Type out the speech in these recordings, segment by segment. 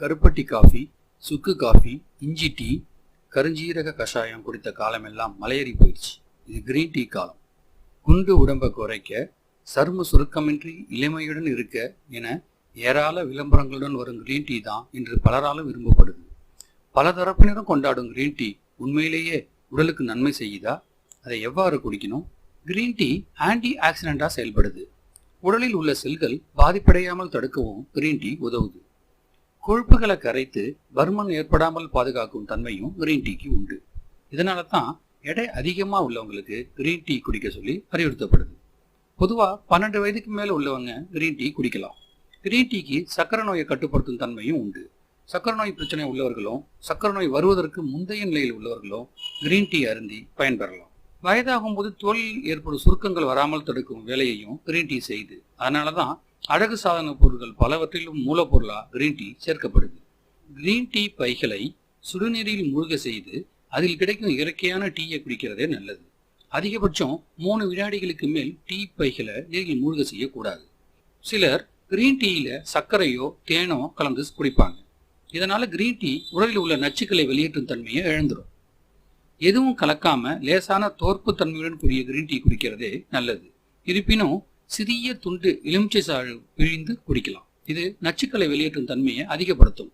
கருப்பட்டி காஃபி சுக்கு காஃபி இஞ்சி டீ கருஞ்சீரக கஷாயம் குடித்த காலமெல்லாம் மலையேறி போயிடுச்சு. இது கிரீன் டீ காலம். குண்டு உடம்பை குறைக்க சரும சுருக்கமின்றி இளமையுடன் இருக்க என ஏராள விளம்பரங்களுடன் வரும் கிரீன் டீ தான் இன்று பலராலும் விரும்பப்படுது. பல தரப்பினரும் கொண்டாடும் கிரீன் டீ உண்மையிலேயே உடலுக்கு நன்மை செய்யுதா? அதை எவ்வாறு குடிக்கணும்? கிரீன் டீ ஆன்டி ஆக்சிடென்டாக செயல்படுது. உடலில் உள்ள செல்கள் பாதிப்படையாமல் தடுக்கவும் கிரீன் டீ உதவுது. கொழுப்புகளை கரைத்து பருமன் ஏற்படாமல் பாதுகாக்கும் தன்மையும் கிரீன் டீக்கு உண்டு. இதனால தான் எடை அதிகமாக உள்ளவங்களுக்கு கிரீன் டீ குடிக்க சொல்லி அறிவுறுத்தப்படுது. பொதுவாக பன்னெண்டு வயதுக்கு மேலே உள்ளவங்க கிரீன் டீ குடிக்கலாம். கிரீன் டீக்கு சக்கரை நோயை கட்டுப்படுத்தும் தன்மையும் உண்டு. சக்கரை நோய் பிரச்சனை உள்ளவர்களும் சக்கரை நோய் வருவதற்கு முந்தைய நிலையில் உள்ளவர்களும் கிரீன் டீ அருந்தி பயன்பெறலாம். வயதாகும் போது தோலில் ஏற்படும் சுருக்கங்கள் வராமல் தடுக்கும் வேலையையும் கிரீன் டீ செய்து அதனால தான் அழகு சாதன பொருட்கள் பலவற்றிலும் மூலப்பொருளாக கிரீன் டீ சேர்க்கப்படுது. கிரீன் டீ பைகளை சுடுநீரில் மூழ்க செய்து அதில் கிடைக்கும் இயற்கையான டீயை குடிக்கிறதே நல்லது. அதிகபட்சம் மூணு வினாடிகளுக்கு மேல் டீ பைகளை நீரில் மூழ்க செய்யக்கூடாது. சிலர் கிரீன் டீயில சர்க்கரையோ தேனோ கலந்து குடிப்பாங்க. இதனால கிரீன் டீ உடலில் உள்ள நச்சுக்களை வெளியேற்றும் தன்மையை இழந்துடும் எதுவும் கலக்காம லேசான தோற்பு தன்மையுடன் கூடிய கிரீன் டீ குடிக்கிறதே நல்லது. இருப்பினும் சிறிய துண்டு எலுமிச்சை சாறு பிழிந்து குடிக்கலாம். இது நச்சுக்களை வெளியேற்றும் தன்மையை அதிகப்படுத்தும்.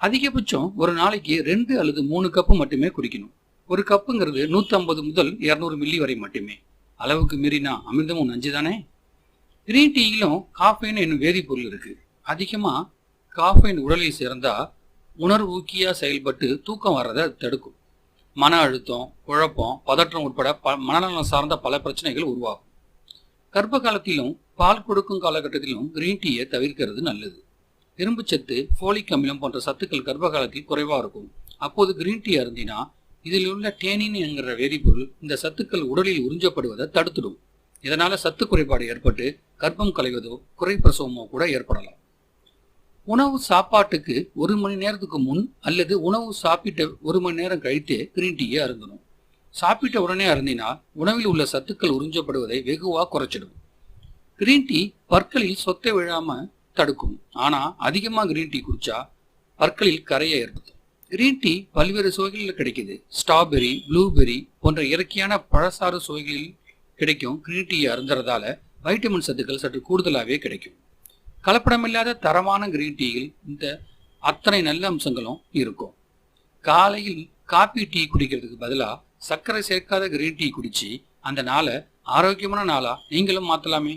அதிகபட்சம் ஒரு நாளைக்கு ரெண்டு அல்லது மூணு கப்பு மட்டுமே குடிக்கணும். ஒரு கப்புங்கிறது 150 முதல் 200 மில்லி வரை மட்டுமே. அளவுக்கு மீறினா அமிர்தமும் நஞ்சு தானே கிரீன் டீயிலும் காஃபைன் என்னும் வேதிப்பொருள் இருக்கு. அதிகமா காஃபைன் உடலில் சேர்ந்தா உணர்வு செயல்பட்டு தூக்கம் வர்றதை தடுக்கும். மன அழுத்தம் குழப்பம் பதற்றம் உட்பட ப மனநலம் சார்ந்த பல பிரச்சனைகள் உருவாகும். கர்ப்ப காலத்திலும் பால் கொடுக்கும் காலகட்டத்திலும் கிரீன் டீயை தவிர்க்கிறது நல்லது. இரும்புச்சத்து ஃபோலிக் அமிலம் போன்ற சத்துக்கள் கர்ப்ப காலத்தில் குறைவாக இருக்கும். அப்போது கிரீன் டீ அருந்தினா இதில் உள்ள டேனின் என்கிற வேதிப்பொருள் இந்த சத்துக்கள் உடலில் உறிஞ்சப்படுவதை தடுத்துடும். இதனால் சத்து குறைபாடு ஏற்பட்டு கர்ப்பம் கலைவதோ குறைப்பிரசவமோ கூட ஏற்படலாம். உணவு சாப்பாட்டுக்கு ஒரு மணி நேரத்துக்கு முன் அல்லது உணவு சாப்பிட்ட ஒரு மணி நேரம் கழித்தே கிரீன் டீயை அருந்தணும். சாப்பிட்ட உடனே அருந்தினா உணவில் உள்ள சத்துக்கள் உறிஞ்சப்படுவதை வெகுவாக குறைச்சிடும். கிரீன் டீ பற்களில் சொத்தை விழாம தடுக்கும். ஆனால் அதிகமாக கிரீன் டீ குடிச்சா பற்களில் கரையை ஏற்படுத்தும். கிரீன் டீ பல்வேறு சுவைகளில் கிடைக்குது. ஸ்ட்ராபெரி ப்ளூபெரி போன்ற இயற்கையான பழசாறு சுவைகளில் கிடைக்கும் கிரீன் டீயை அருந்துறதால வைட்டமின் சத்துக்கள் சற்று கூடுதலாகவே கிடைக்கும். கலப்படமில்லாத தரமான கிரீன் டீயில் இந்த அத்தனை நல்ல அம்சங்களும் இருக்கும். காலையில் காபி டீ குடிக்கிறதுக்கு பதிலாக சர்க்கரை சேர்க்காத கிரீன் டீ குடிச்சு அந்த நாளை ஆரோக்கியமான நாளாக நீங்களும் மாற்றலாமே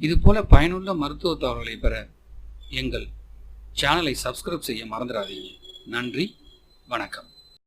இது போல பயனுள்ள மருத்துவ தகவல்களை பெற எங்கள் சேனலை சப்ஸ்கிரைப் செய்ய மறந்துடாதீங்க. நன்றி வணக்கம்.